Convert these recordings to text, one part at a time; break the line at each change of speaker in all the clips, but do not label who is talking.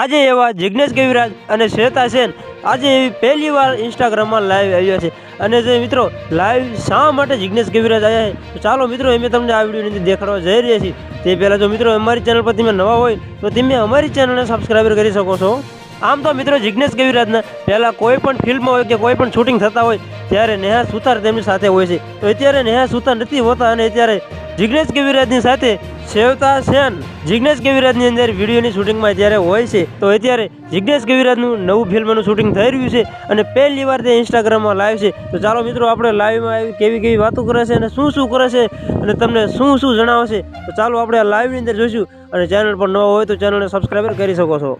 આજે એવા જિજ્ઞેશ કવિરાજ અને શ્વેતા સેન આજે એવી પહેલી વાર ઇન્સ્ટાગ્રામમાં લાઈવ આવ્યા છે. અને જે મિત્રો લાઈવ શા માટે જિજ્ઞેશ કવિરાજ આવ્યા છે? તો ચાલો મિત્રો, અમે તમને આ વિડીયોની દેખાડવા જઈ રહ્યા છીએ. તે પહેલાં જો મિત્રો, અમારી ચેનલ પર તમે નવા હોય, તો તમે અમારી ચેનલને સબસ્ક્રાઈબર કરી શકો છો. આમ તો મિત્રો જિજ્ઞેશ કવિરાજના પહેલાં કોઈ પણ ફિલ્મ હોય કે કોઈ પણ શૂટિંગ થતા હોય, ત્યારે નેહા સુતાર તેમની સાથે હોય છે. તો અત્યારે નેહા સુતાર નથી હોતા અને અત્યારે જિજ્ઞેશ કવિરાજની સાથે સેવતા સેન. જિજ્ઞેશ ગવિરાજની અંદર વિડીયોની શૂટિંગમાં જ્યારે હોય છે તો અત્યારે જિજ્ઞેશ ગવિરાજનું નવું ફિલ્મનું શૂટિંગ થઈ રહ્યું છે અને પહેલી વાર તે ઇન્સ્ટાગ્રામમાં લાઈવ છે. તો ચાલો મિત્રો આપણે લાઈવમાં આવી કેવી કેવી વાતો કરે છે અને શું શું કરે છે અને તમને શું શું જણાવશે. તો ચાલો આપણે આ લાઈવની અંદર જોઈશું અને ચેનલ પર ન હોય તો ચેનલને સબસ્ક્રાઈબર કરી શકો છો.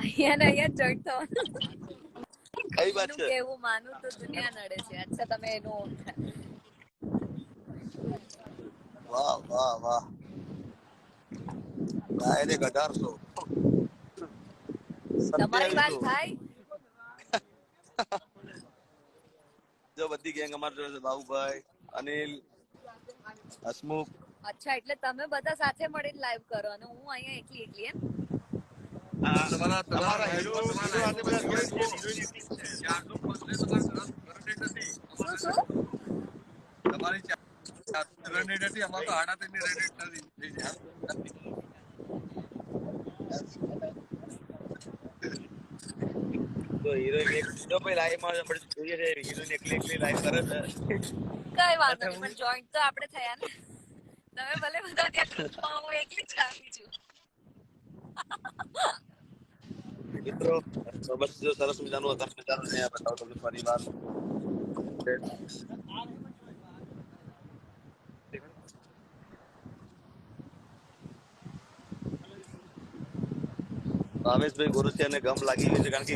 અહીંયા ને અહીંયા ચડતો.
કઈ વાત છે?
કેવું માનું તો દુનિયા નડે છે. અચ્છા તમે એનું
વાહ વાહ વાહ. ડાયરેક્ટ અઢારસો
તમારી વાત થાય?
જો બધી ગેંગ અમારી જોડે છે બાબુભાઈ અનિલ હસમુખ.
અચ્છા એટલે તમે બધા સાથે મળીને લાઈવ કરો અને હું અહીંયા એકલી એકલી એમ?
તમારા તમારા હીરો તમારા બધા જોડે છે.
શું શું
તમારી રેડી નથી અમારે તો આડા તેની રેડી નથી
તો હિરોઈન એક જો ભાઈ લાઈવમાં આપણે જોઈએ છે હિરોઈન એકલી એકલી લાઈવ કરે છે.
કઈ વાંધો નહીં પણ જોઈન્ટ તો આપણે થયા ને. તમે ભલે બધા ત્યાં હું એકલી જ આવી છું.
મિત્રો તો સરસ મજાનું હતા. મજાનું બતાવો તમને પરિવાર ભાવેશભાઈ ગોરસિયાને ગમ લાગી ગયું છે કારણ કે